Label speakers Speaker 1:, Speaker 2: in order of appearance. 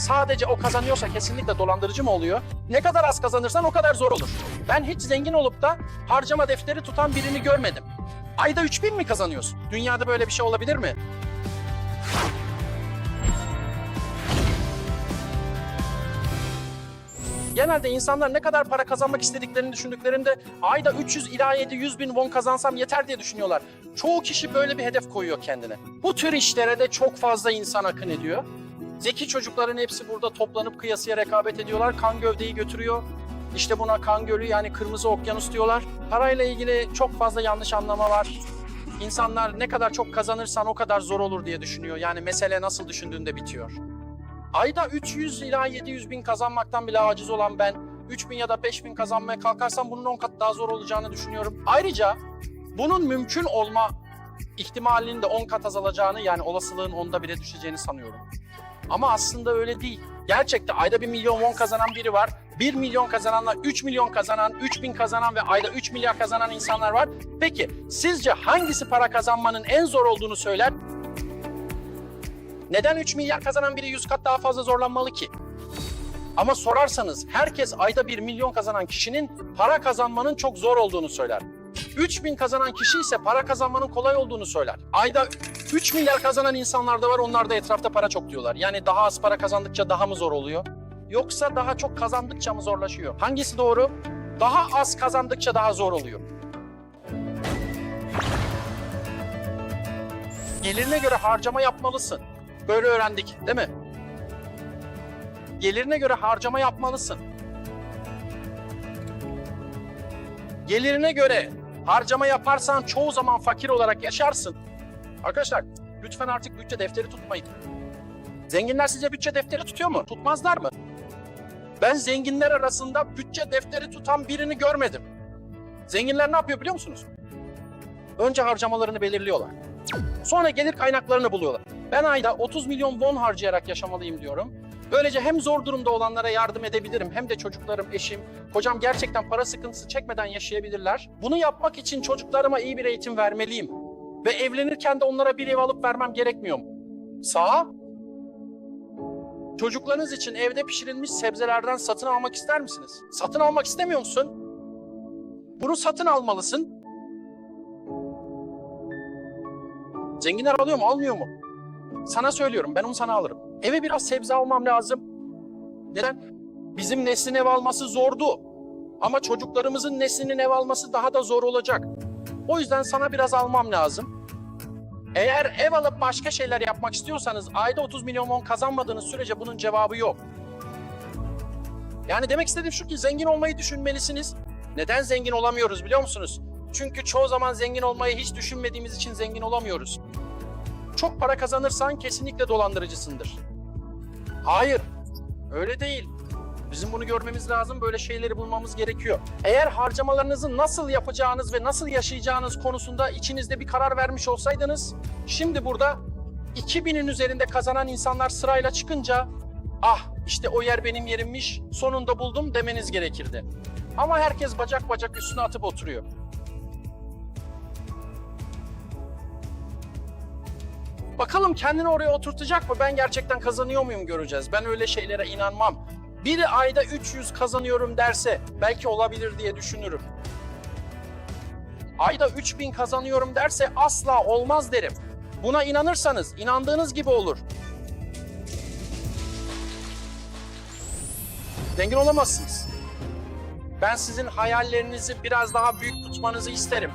Speaker 1: sadece o kazanıyorsa kesinlikle dolandırıcı mı oluyor? Ne kadar az kazanırsan o kadar zor olur. Ben hiç zengin olup da harcama defteri tutan birini görmedim. Ayda 3000 mi kazanıyorsun? Dünyada böyle bir şey olabilir mi? Genelde insanlar ne kadar para kazanmak istediklerini düşündüklerinde ayda 300 ila 700 bin won kazansam yeter diye düşünüyorlar. Çoğu kişi böyle bir hedef koyuyor kendine. Bu tür işlere de çok fazla insan akın ediyor. Zeki çocukların hepsi burada toplanıp kıyasıya rekabet ediyorlar. Kan gövdeyi götürüyor. İşte buna kan gölü yani kırmızı okyanus diyorlar. Parayla ilgili çok fazla yanlış anlama var. İnsanlar ne kadar çok kazanırsan o kadar zor olur diye düşünüyor. Yani mesele nasıl düşündüğünde bitiyor. Ayda 300 ila 700 bin kazanmaktan bile aciz olan ben 3 bin ya da 5 bin kazanmaya kalkarsam bunun 10 kat daha zor olacağını düşünüyorum. Ayrıca bunun mümkün olma ihtimalinin de 10 kat azalacağını yani olasılığın onda bire düşeceğini sanıyorum. Ama aslında öyle değil. Gerçekte ayda 1 milyon won kazanan biri var. 1 milyon kazananla 3 milyon kazanan, 3 bin kazanan ve ayda 3 milyar kazanan insanlar var. Peki sizce hangisi para kazanmanın en zor olduğunu söyler? Neden 3 milyar kazanan biri 100 kat daha fazla zorlanmalı ki? Ama sorarsanız herkes ayda 1 milyon kazanan kişinin para kazanmanın çok zor olduğunu söyler. 3 bin kazanan kişi ise para kazanmanın kolay olduğunu söyler. Ayda 3 milyar kazanan insanlar da var onlar da etrafta para çok diyorlar. Yani daha az para kazandıkça daha mı zor oluyor? Yoksa daha çok kazandıkça mı zorlaşıyor? Hangisi doğru? Daha az kazandıkça daha zor oluyor. Gelirine göre harcama yapmalısın. Böyle öğrendik değil mi? Gelirine göre harcama yapmalısın. Gelirine göre harcama yaparsan çoğu zaman fakir olarak yaşarsın. Arkadaşlar lütfen artık bütçe defteri tutmayın. Zenginler size bütçe defteri tutuyor mu? Tutmazlar mı? Ben zenginler arasında bütçe defteri tutan birini görmedim. Zenginler ne yapıyor biliyor musunuz? Önce harcamalarını belirliyorlar. Sonra gelir kaynaklarını buluyorlar. Ben ayda 30 milyon won harcayarak yaşamalıyım diyorum. Böylece hem zor durumda olanlara yardım edebilirim hem de çocuklarım, eşim, kocam gerçekten para sıkıntısı çekmeden yaşayabilirler. Bunu yapmak için çocuklarıma iyi bir eğitim vermeliyim. Ve evlenirken de onlara bir ev alıp vermem gerekmiyor mu? Sağ. Çocuklarınız için evde pişirilmiş sebzelerden satın almak ister misiniz? Satın almak istemiyor musun? Bunu satın almalısın. Zenginler alıyor mu, almıyor mu? Sana söylüyorum, ben onu sana alırım. Eve biraz sebze almam lazım. Neden? Bizim neslin ev alması zordu. Ama çocuklarımızın neslinin ev alması daha da zor olacak. O yüzden sana biraz almam lazım. Eğer ev alıp başka şeyler yapmak istiyorsanız ayda 30 milyon won kazanmadığınız sürece bunun cevabı yok. Yani demek istediğim şu ki zengin olmayı düşünmelisiniz. Neden zengin olamıyoruz biliyor musunuz? Çünkü çoğu zaman zengin olmayı hiç düşünmediğimiz için zengin olamıyoruz. Çok para kazanırsan kesinlikle dolandırıcısındır. Hayır, öyle değil. Bizim bunu görmemiz lazım, böyle şeyleri bulmamız gerekiyor. Eğer harcamalarınızı nasıl yapacağınız ve nasıl yaşayacağınız konusunda içinizde bir karar vermiş olsaydınız, şimdi burada 2000'in üzerinde kazanan insanlar sırayla çıkınca, ah işte o yer benim yerimmiş, sonunda buldum demeniz gerekirdi. Ama herkes bacak bacak üstüne atıp oturuyor. Bakalım kendini oraya oturtacak mı? Ben gerçekten kazanıyor muyum göreceğiz. Ben öyle şeylere inanmam. Biri ayda 300 kazanıyorum derse belki olabilir diye düşünürüm. Ayda 3000 kazanıyorum derse asla olmaz derim. Buna inanırsanız inandığınız gibi olur. Zengin olamazsınız. Ben sizin hayallerinizi biraz daha büyük tutmanızı isterim.